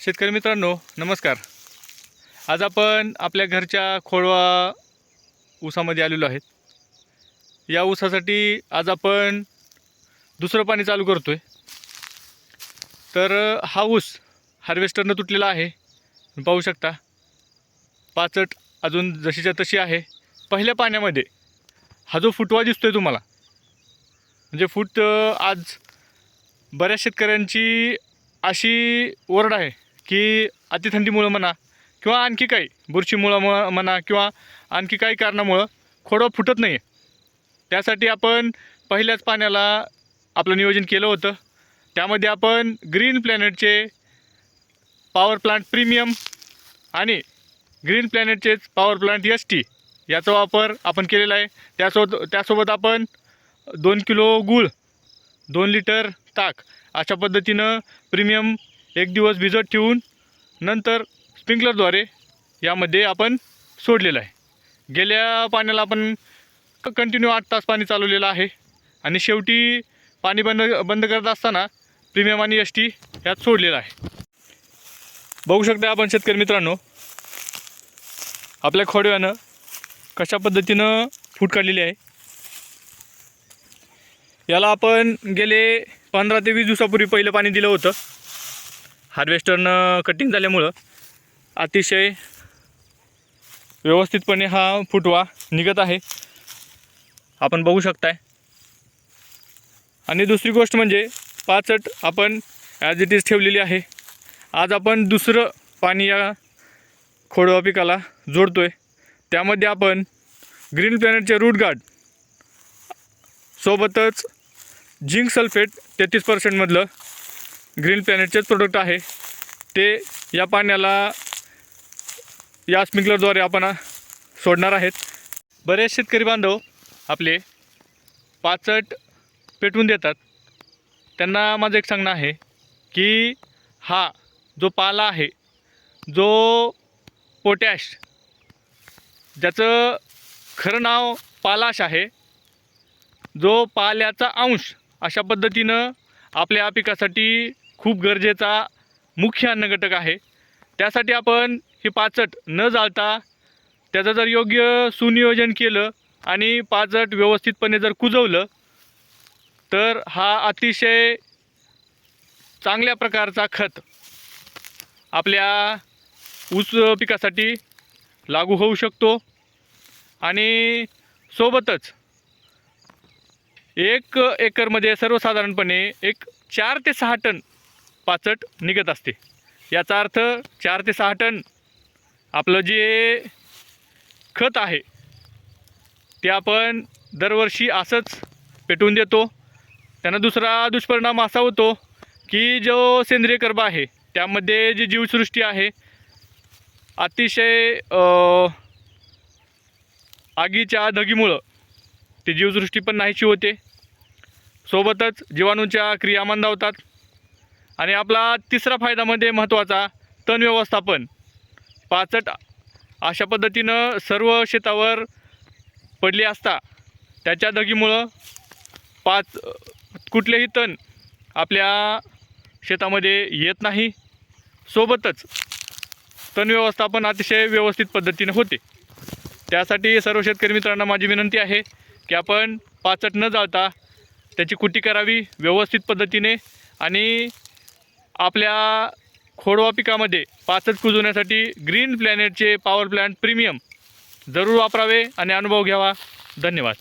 शेतकरी मित्रांनो नमस्कार. आज आपण आपल्या घरच्या खोळवा ऊसामध्ये आलेलो आहेत. या ऊसासाठी आज आपण दुसरं पाणी चालू करतो आहे तर हा ऊस हार्वेस्टरनं तुटलेला आहे. तुम्ही पाहू शकता. पाचट अजून जशीच्या तशी आहे. पहिल्या पाण्यामध्ये हा जो फुटवा दिसतो आहे तुम्हाला म्हणजे फूट आज बऱ्याच शेतकऱ्यांची अशी ओरड आहे. की अतिथंडीमुळं म्हणा किंवा आणखी काही बुरशीमुळं म म्हणा किंवा आणखी काही कारणामुळं खोडं फुटत नाही आहे त्यासाठी आपण पहिल्याच पाण्याला आपलं नियोजन केलं होतं. त्यामध्ये आपण ग्रीन प्लॅनेटचे पॉवर प्लांट प्रीमियम आणि ग्रीन प्लॅनेटचेच पॉवर प्लांट एस टी याचा वापर आपण केलेला आहे. त्यासोबत त्यासोबत आपण दोन किलो गूळ दोन लिटर ताक अशा पद्धतीनं प्रीमियम एक दिवस भिजत ठेवून नंतर स्प्रिंकलरद्वारे यामध्ये आपण सोडलेलं आहे. गेल्या पाण्याला आपण कंटिन्यू आठ तास पाणी चालवलेलं आहे. आणि शेवटी पाणी बंद बंद करत असताना प्रीमियम आणि एस टी यात सोडलेलं आहे. बघू शकता आपण शेतकरी मित्रांनो आपल्या खोडव्यानं कशा पद्धतीनं फूट काढलेली आहे. याला आपण गेले पंधरा ते वीस दिवसापूर्वी पहिलं पाणी दिलं होतं. हार्वेस्टरनं कटिंग झाल्यामुळं अतिशय व्यवस्थितपणे हा फुटवा निघत आहे. आपण बघू शकताय. आणि दुसरी गोष्ट म्हणजे पाचट आपण ॲज इट इज ठेवलेली आहे. आज आपण दुसरं पाणी या खोडवा पिकाला जोडतो आहे त्यामध्ये आपण ग्रीन प्लॅनेटचे रूट गार्ड सोबतच झिंक सल्फेट तेहतीस पर्सेंटमधलं ग्रीन प्लॅनेटचेच प्रोडक्ट आहे. ते या पाण्याला या स्प्रिंकलरद्वारे आपण सोडणार आहेत. बरेच शेतकरी बांधव आपले पाचट पेटवून देतात. त्यांना माझं एक सांगणं आहे की हा जो पाला आहे जो पोटॅश ज्याचं खरं नाव पालाश आहे जो पाल्याचा अंश अशा पद्धतीनं आपल्या पिकासाठी खूप गरजेचा मुख्य अन्नघटक आहे. त्यासाठी आपण हे पाचट न जाळता त्याचं जर योग्य सुनियोजन केलं आणि पाचट व्यवस्थितपणे जर कुजवलं तर हा अतिशय चांगल्या प्रकारचा खत आपल्या ऊस पिकासाठी लागू होऊ शकतो. आणि सोबतच एक एकरमध्ये सर्वसाधारणपणे एक चार ते सहा टन पाचट निघत असते. याचा अर्थ चार ते सहा टन आपलं जे खत आहे ते आपण दरवर्षी असंच पेटवून देतो. त्यांना दुसरा दुष्परिणाम असा होतो की जो सेंद्रिय कर्ब आहे त्यामध्ये जी जीवसृष्टी आहे अतिशय आगीच्या धगीमुळं ती जीवसृष्टी पण नाहीशी होते. सोबतच जीवाणूंच्या क्रिया मंदावतात. आणि आपला तिसरा फायदामध्ये महत्त्वाचा तण व्यवस्थापन. पाचट अशा पद्धतीनं सर्व शेतावर पडली असता त्याच्या दगीमुळं पाच कुठलेही तण आपल्या शेतामध्ये येत नाही. सोबतच तण व्यवस्थापन अतिशय व्यवस्थित पद्धतीने होते. त्यासाठी सर्व शेतकरी मित्रांना माझी विनंती आहे की आपण पाचट न जाळता त्याची कुटी करावी व्यवस्थित पद्धतीने आणि आपल्या खोडवा पिकामध्ये पाचट कुजवण्यासाठी ग्रीन प्लॅनेटचे पॉवर प्लॅन्ट प्रीमियम जरूर वापरावे आणि अनुभव घ्यावा. धन्यवाद.